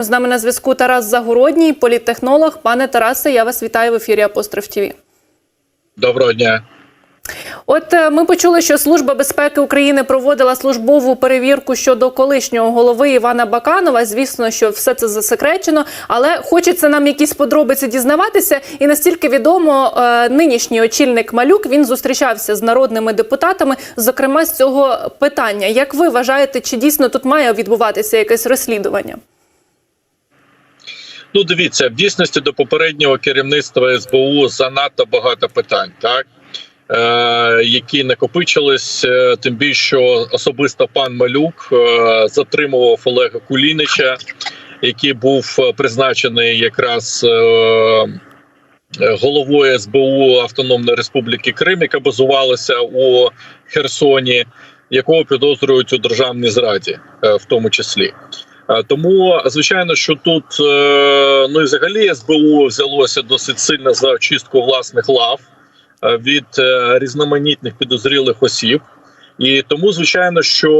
З нами на зв'язку Тарас Загородній, політтехнолог. Пане Тарасе, я вас вітаю в ефірі Апостроф ТІВІ. Доброго дня. От е, ми почули, що Служба безпеки України проводила службову перевірку щодо колишнього голови Івана Баканова. Звісно, що все це засекречено, але хочеться нам якісь подробиці дізнаватися. І настільки відомо, е, нинішній очільник Малюк він зустрічався з народними депутатами, зокрема з цього питання. Як ви вважаєте, чи дійсно тут має відбуватися якесь розслідування? Ну, дивіться, в дійсності до попереднього керівництва СБУ занадто багато питань, так е, які накопичились. е, Тим більше що особисто пан Малюк е, затримував Олега Кулінича, який був е, призначений якраз. Е, Головою СБУ Автономної Республіки Крим, яка базувалася у Херсоні, якого підозрюють у державній зраді, е, в тому числі. Е, Тому звичайно, що тут е, ну і взагалі СБУ взялося досить сильно за очистку власних лав е, від різноманітних підозрілих осіб. І тому, звичайно, що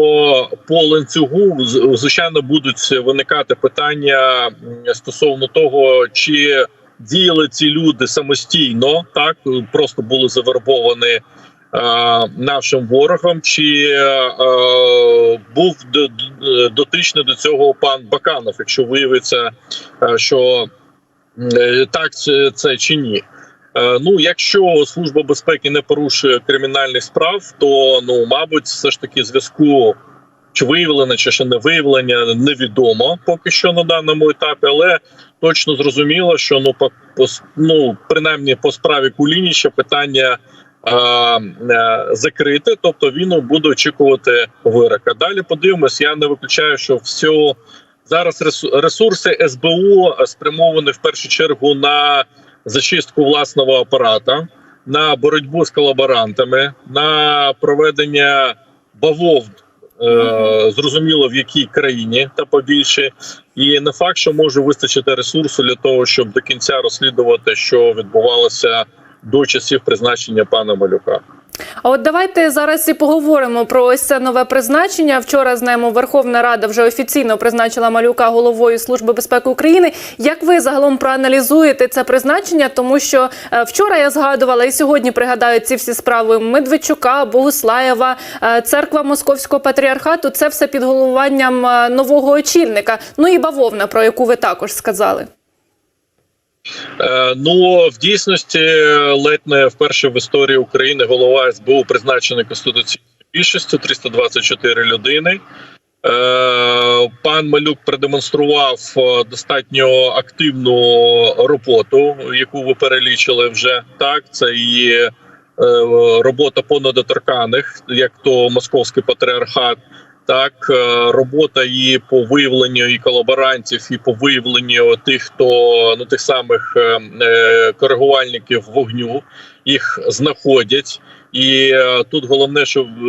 по ланцюгу звичайно будуть виникати питання стосовно того, чи діяли ці люди самостійно, так просто були завербовані нашим ворогом, чи е, був д- д- дотичний до цього пан Баканов, якщо виявиться, е, що е, так це, це чи ні. Е, Ну, якщо служба безпеки не порушує кримінальних справ, то ну, мабуть, все ж таки зв'язку чи виявлено, чи ще не виявлення, невідомо поки що на даному етапі, але точно зрозуміло, що ну по, по ну принаймні по справі Кулініча питання. Е, е, тобто він буде очікувати вирока. Далі подивимось. Я не виключаю, що все зараз ресу- ресурси СБУ спрямовані в першу чергу на зачистку власного апарата, на боротьбу з колаборантами, на проведення бавов. е, Зрозуміло в якій країні та побільше, і не факт, що може вистачити ресурсу для того, щоб до кінця розслідувати, що відбувалося до часів призначення пана Малюка. А от давайте зараз і поговоримо про ось це нове призначення. Вчора знаємо, Верховна Рада вже офіційно призначила малюка головою Служби безпеки України. Як ви загалом проаналізуєте це призначення? Тому що е, вчора я згадувала і сьогодні пригадаю ці всі справи Медведчука, Богуслаєва, е, церква Московського патріархату. Це все під головуванням е, нового очільника. Ну і бавовна, про яку ви також сказали. Е, Ну в дійсності ледь не вперше в історії України голова СБУ призначений конституційною більшістю 324 людини. Е, Пан Малюк продемонстрував е, достатньо активну роботу, яку ви перелічили вже так. Це і робота по недоторканих, як то московський патріархат. Так, е, робота і по виявленню і колаборантів, і по виявленню тих, хто ну тих самих е, е, коригувальників вогню, їх знаходять. І е, тут головне, щоб е,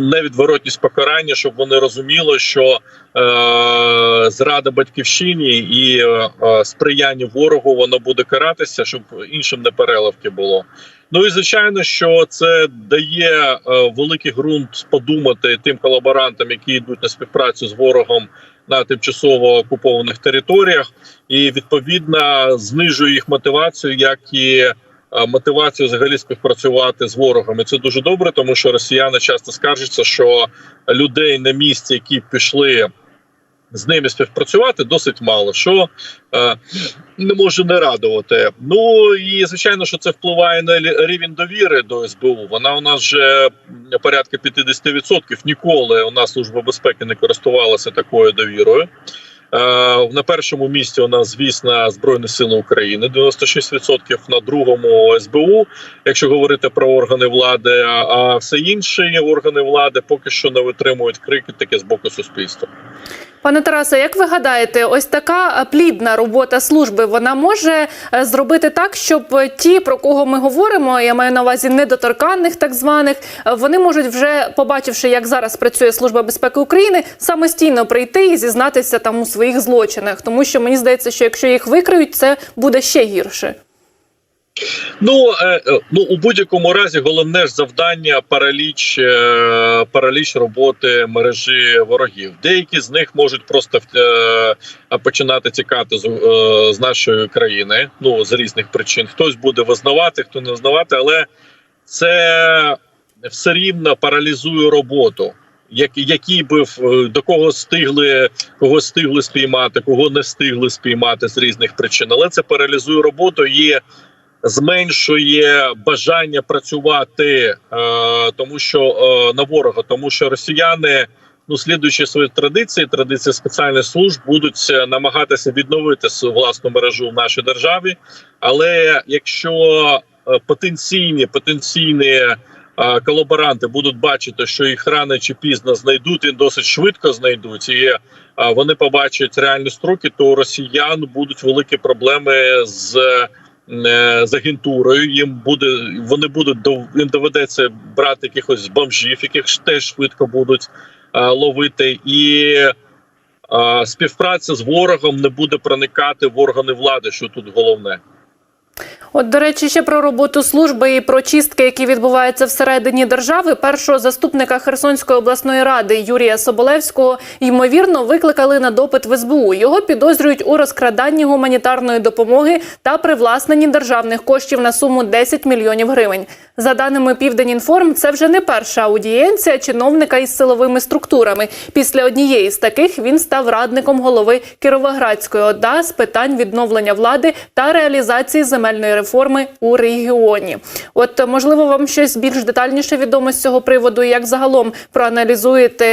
невідворотність покарання, щоб вони розуміли, що е, зрада батьківщині і е, е, сприяння ворогу воно буде каратися, щоб іншим не переливки було. Ну і звичайно, що це дає е, великий ґрунт подумати тим колаборантам, які йдуть на співпрацю з ворогом на тимчасово окупованих територіях, і відповідно знижує їх мотивацію, як і мотивацію взагалі співпрацювати з ворогом. І це дуже добре, тому що росіяни часто скаржаться, що людей на місці, які пішли. З ними співпрацювати досить мало, що е, не може не радувати. Ну і звичайно, що це впливає на рівень довіри до СБУ. Вона у нас вже порядка 50%. Ніколи у нас служба безпеки не користувалася такою довірою. Е, на першому місці у нас, звісно, Збройні Сили України 96%, на другому СБУ, якщо говорити про органи влади, а- все інші органи влади поки що не витримують крики таке з боку суспільства. Пане Тарасе, як ви гадаєте, ось така е, плідна робота служби вона може е, зробити так, щоб е, ті, про кого ми говоримо, я маю на увазі недоторканних, так званих, вони можуть вже побачивши, як зараз працює служба безпеки України, самостійно прийти і зізнатися там у своїх злочинах, тому що мені здається, що якщо їх викриють, це буде ще гірше. Ну, е, е, ну у будь-якому разі головне ж завдання параліч, е, параліч роботи мережі ворогів. Деякі з них можуть просто починати тікати з, з нашої країни. Ну з різних причин. Хтось буде визнавати, хто не визнавати, але це все рівно паралізує роботу. Як, які би до кого стигли, кого стигли спіймати, кого не стигли спіймати з різних причин, але це паралізує роботу і зменшує бажання працювати, е, тому що е, на ворога, тому що росіяни, ну слідуючи свої традиції, традиції спеціальних служб, будуть е, намагатися відновити власну мережу в нашій державі. Але якщо потенційні потенційні колаборанти будуть бачити, що їх рано чи пізно знайдуть і досить швидко знайдуть, і вони побачать реальні строки, то у росіян будуть великі проблеми з з агентурою. Їм буде вони будуть до їм доведеться брати якихось бомжів, яких теж швидко будуть е, ловити, і е, співпраця з ворогом не буде проникати в органи влади, що тут головне. От, до речі, ще про роботу служби і про чистки, які відбуваються всередині держави. Першого заступника Херсонської обласної ради Юрія Соболевського ймовірно викликали на допит в СБУ. Його підозрюють у розкраданні гуманітарної допомоги та привласненні державних коштів на суму 10 мільйонів гривень. За даними Південінформ, це вже не перша аудієнція чиновника із силовими структурами. Після однієї з таких він став радником голови Кіровоградської ОДА з питань відновлення влади та реалізації земельної реформи у регіоні. От можливо, вам щось більш детальніше відомо з цього приводу, як загалом проаналізуєте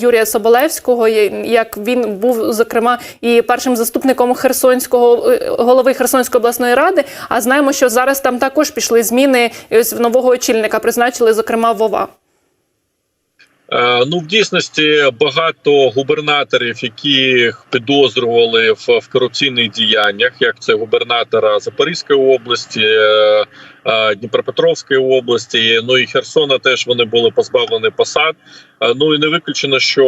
Юрія Соболевського, як він був зокрема і першим заступником Херсонського е, голови Херсонської обласної ради. А знаємо, що зараз там також пішли зміни. Ось нового очільника призначили, зокрема Вова. Е, Ну, в дійсності багато губернаторів, яких підозрювали в, в корупційних діяннях, як це губернатора Запорізької області, е, е, Дніпропетровської області, ну і Херсона теж вони були позбавлені посад. Ну і не виключено, що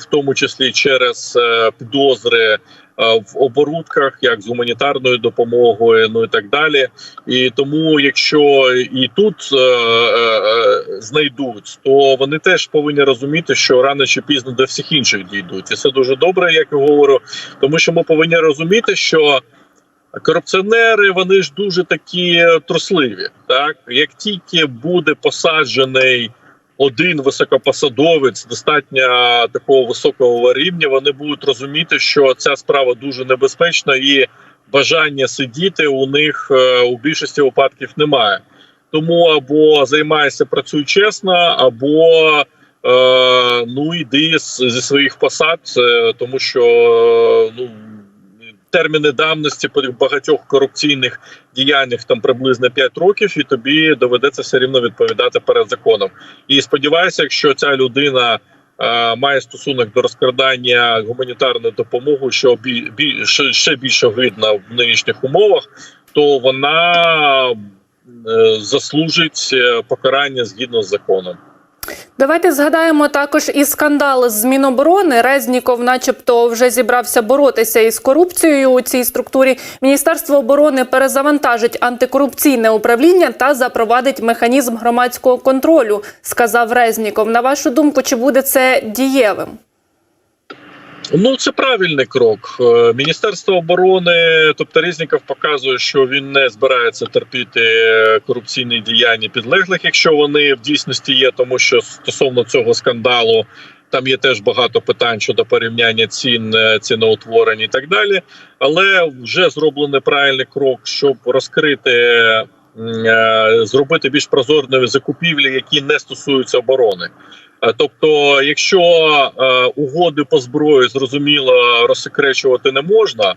в тому числі через підозри в оборудках, як з гуманітарною допомогою, ну і так далі. І тому, якщо і тут е, е, е, знайдуть, то вони теж повинні розуміти, що рано чи пізно до всіх інших дійдуть, і це дуже добре, як я говорю. Тому що ми повинні розуміти, що корупціонери вони ж дуже такі трусливі. Так як тільки буде посаджений один високопосадовець достатньо такого високого рівня, вони будуть розуміти, що ця справа дуже небезпечна і бажання сидіти у них е, у більшості випадків немає. Тому або займайся, працюй чесно, або е, ну йди зі своїх посад, е, тому що е, ну терміни давності по багатьох корупційних діяннях там приблизно 5 років, і тобі доведеться все рівно відповідати перед законом. І сподіваюся, якщо ця людина. е, Має стосунок до розкрадання гуманітарної допомоги, що бі, бі, ще, більше видно в нинішніх умовах, то вона е, заслужить е, покарання згідно з законом. Давайте згадаємо також і скандал з Міноборони. Резніков, начебто, вже зібрався боротися із корупцією у цій структурі. Міністерство оборони перезавантажить антикорупційне управління та запровадить механізм громадського контролю, сказав Резніков. На вашу думку, чи буде це дієвим? Ну це правильний крок. Е, Міністерство оборони, тобто Резніков показує, що він не збирається терпіти корупційні діяння підлеглих, якщо вони в дійсності є, тому що стосовно цього скандалу. Там є теж багато питань щодо порівняння цін, е, ціноутворень і так далі. Але вже зроблений правильний крок, щоб розкрити, е, зробити більш прозорною закупівлі, які не стосуються оборони. Е, Тобто, якщо е, угоди по зброї зрозуміло розсекречувати не можна,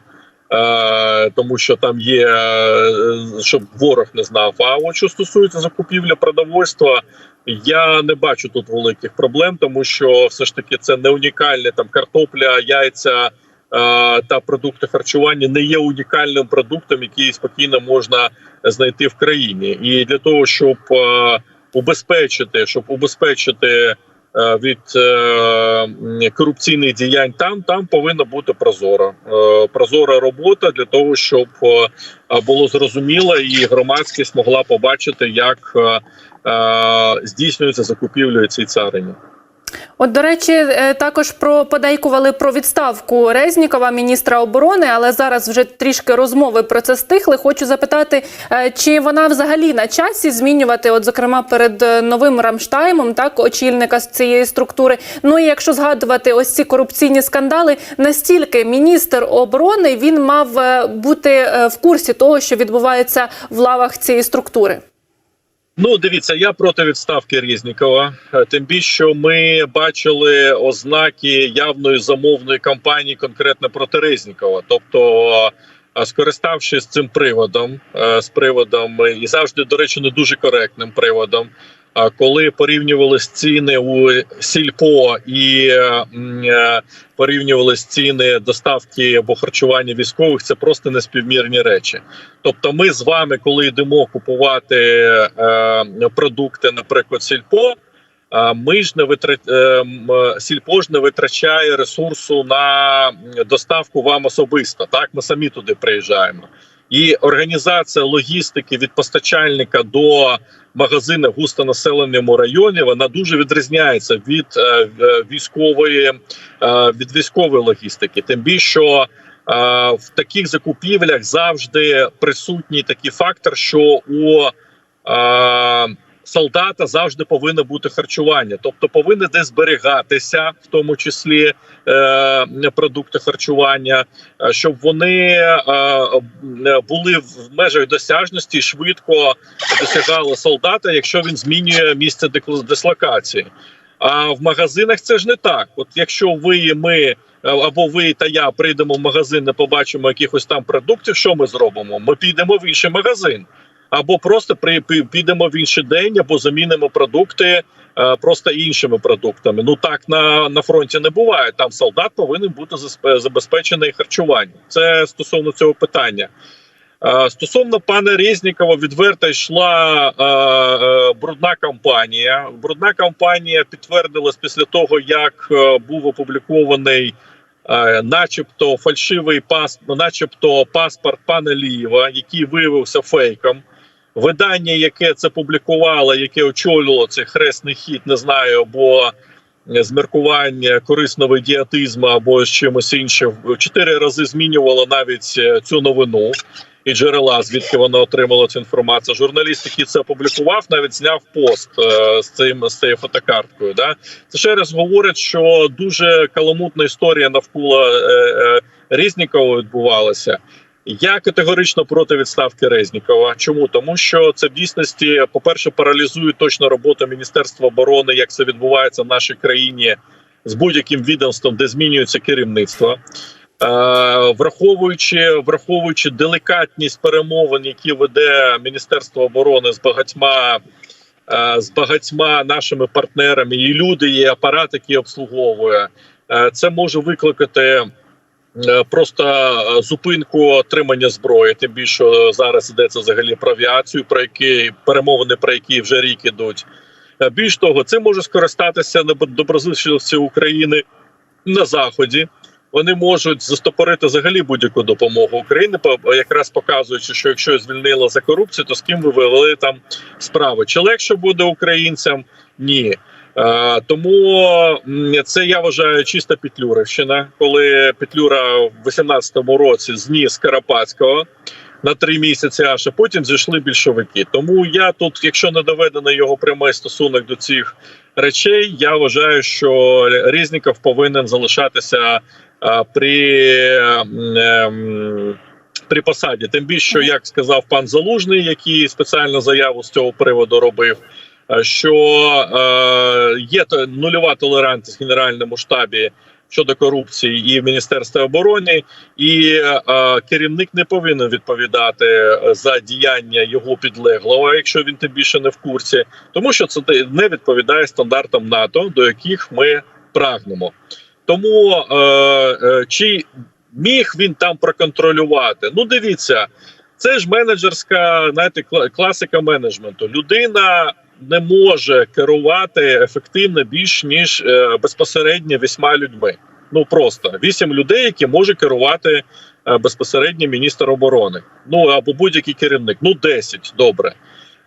е, тому що там є щоб ворог не знав. А от що стосується закупівлі продовольства, я не бачу тут великих проблем, тому що все ж таки це не унікальне там картопля, яйця. Та продукти харчування не є унікальним продуктом, який спокійно можна знайти в країні, і для того, щоб убезпечити, щоб убезпечити від е, корупційних діянь. Там там повинна бути прозора, е, прозора робота для того, щоб е, було зрозуміло, і громадськість могла побачити, як е, е, здійснюється закупівлю цій царині. От, до речі, е, також про подейкували про відставку Резнікова, міністра оборони, але зараз вже трішки розмови про це стихли. Хочу запитати, е, чи вона взагалі на часі змінювати, от зокрема перед е, новим Рамштаймом, так очільника з цієї структури. Ну і якщо згадувати ось ці корупційні скандали, настільки міністр оборони він мав бути в курсі того, що відбувається в лавах цієї структури. Ну, дивіться, я проти відставки Різнікова. Е, Тим більше що ми бачили ознаки явної замовної кампанії конкретно проти Резнікова. Тобто, е, скориставшись цим приводом, е, з приводом і завжди, до речі, не дуже коректним приводом. Коли порівнювали ціни у сільпо і е, е, ціни доставки або харчування військових, це просто неспівмірні речі. Тобто, ми з вами, коли йдемо купувати е, продукти, наприклад, сільпо. е, Ми ж не витрат... сільпо ж не витрачає ресурсу на доставку вам особисто. Так, ми самі туди приїжджаємо. І організація логістики від постачальника до магазину в густонаселеному районі вона дуже відрізняється від е, військової е, від військової логістики. Тим більше що е, в таких закупівлях завжди присутній такий фактор, що у е, солдата завжди повинно бути харчування, тобто повинні десь зберігатися, в тому числі е, продукти харчування, е, щоб вони е, були в межах досяжності швидко досягали солдата, якщо він змінює місце дислокації. А в магазинах це ж не так. От якщо ви і ми е, або ви та я прийдемо в магазин, не побачимо якихось там продуктів, що ми зробимо? Ми підемо в інший магазин, або просто при пі- підемо в інший день, або замінимо продукти е, просто іншими продуктами. Ну так на, на фронті не буває. Там солдат повинен бути забезпечений харчуванням. Це стосовно цього питання. Е, Стосовно пана Резнікова, відверто йшла е, е, брудна кампанія. Брудна кампанія підтвердилась після того, як е, був опублікований, начебто, фальшивий пас, начебто паспорт пана Лієва, який виявився фейком. Видання, яке це публікувало, яке очолювало цей хресний хід, не знаю, або з міркування корисного ідіотизму або з чимось іншим, чотири рази змінювало навіть е, цю новину і джерела, звідки вона отримала цю інформацію. Журналіст, який це опублікував, навіть зняв пост е, з цим з цією фотокарткою. Да? Це ще раз говорить, що дуже каламутна історія навколо е, е, Різнікова відбувалася. Я категорично проти відставки Резнікова. Чому тому, що це в дійсності, по перше, паралізує точно роботу Міністерства оборони, як це відбувається в нашій країні з будь-яким відомством, де змінюється керівництво. Е, враховуючи враховуючи делікатність перемовин, які веде Міністерство оборони з багатьма е, з багатьма нашими партнерами, і люди, і апарат, який обслуговує, е, це може викликати. Е, Просто е, зупинку отримання зброї, тим більше зараз йдеться взагалі про авіацію, про які перемовини, про які вже рік ідуть. Е, Більш того, це може скористатися доброзичливці України на заході. Вони можуть застопорити взагалі будь-яку допомогу України, по- якраз показуючи, що якщо звільнили за корупцію, то з ким ви вели там справи? Чи легше буде українцям? Ні. Е, тому це я вважаю чиста Петлюрівщина, коли Петлюра в 18-му році зніс Карапацького на три місяці, аж а потім зійшли більшовики. Тому я тут, якщо не доведений його прямий стосунок до цих речей, я вважаю, що Різніков повинен залишатися при, ем, ем, при посаді. Тим більше, як сказав пан Залужний, який спеціально заяву з цього приводу робив. Що е, є нульова толерантність в генеральному штабі щодо корупції і в міністерстві оборони, і е, керівник не повинен відповідати за діяння його підлеглого, якщо він тим більше не в курсі, тому що це не відповідає стандартам НАТО, до яких ми прагнемо. Тому е, е, чи міг він там проконтролювати? Ну, дивіться, це ж менеджерська, знаєте, класика менеджменту. Людина не може керувати ефективно більш ніж е, безпосередньо вісьма людьми. Ну просто вісім людей, які може керувати е, безпосередньо міністр оборони. Ну або будь-який керівник. Ну 10, добре.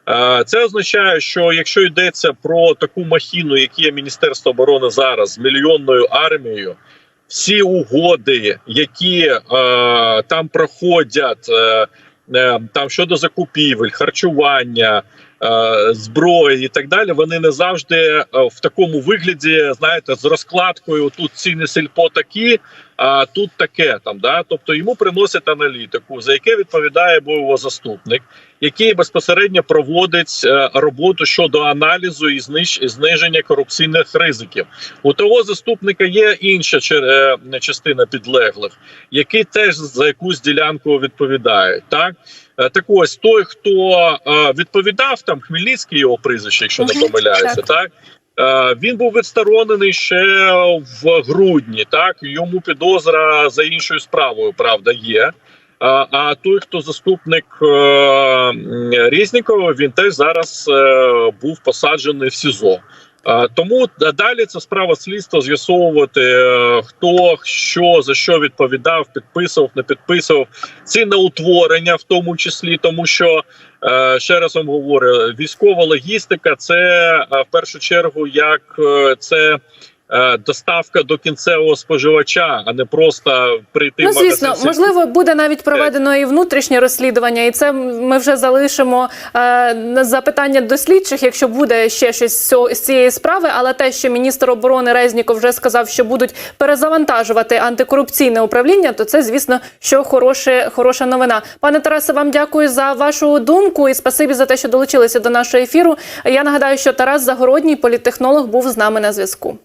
Е, Це означає, що якщо йдеться про таку махіну, як є Міністерство оборони зараз з мільйонною армією, всі угоди, які е, там проходять, е, там щодо закупівель, харчування, зброї і так далі, вони не завжди е, в такому вигляді, знаєте, з розкладкою тут ціни сільпо такі, а тут таке там. Да? Тобто йому приносять аналітику, за яке відповідає його заступник, який безпосередньо проводить е, роботу щодо аналізу і зниження корупційних ризиків. У того заступника є інша е, частина підлеглих, які теж за якусь ділянку відповідають. Так Е, так ось той, хто е, відповідав там Хмельницький його прізвище, якщо не помиляюся, так. так. Е, Він був відсторонений ще в грудні. Так йому підозра за іншою справою, правда, є. А, той, хто заступник е, Різнікова, він теж зараз е, був посаджений в СІЗО. Е, Тому далі це справа слідства з'ясовувати, е, хто що за що відповідав, підписував, не підписував ці на утворення, в тому числі, тому що е, ще раз вам говорю, військова логістика це в першу чергу як це. Е, Доставка до кінцевого споживача, а не просто прийти Ну, в звісно, магазин. можливо, буде навіть проведено і внутрішнє розслідування, і це ми вже залишимо е, на запитання до слідчих, якщо буде ще щось з цієї справи. Але те, що міністр оборони Резніков вже сказав, що будуть перезавантажувати антикорупційне управління, то це, звісно, що хороше, хороша новина. Пане Тарасе, вам дякую за вашу думку і спасибі за те, що долучилися до нашого ефіру. Я нагадаю, що Тарас Загородній, політтехнолог, був з нами на зв'язку.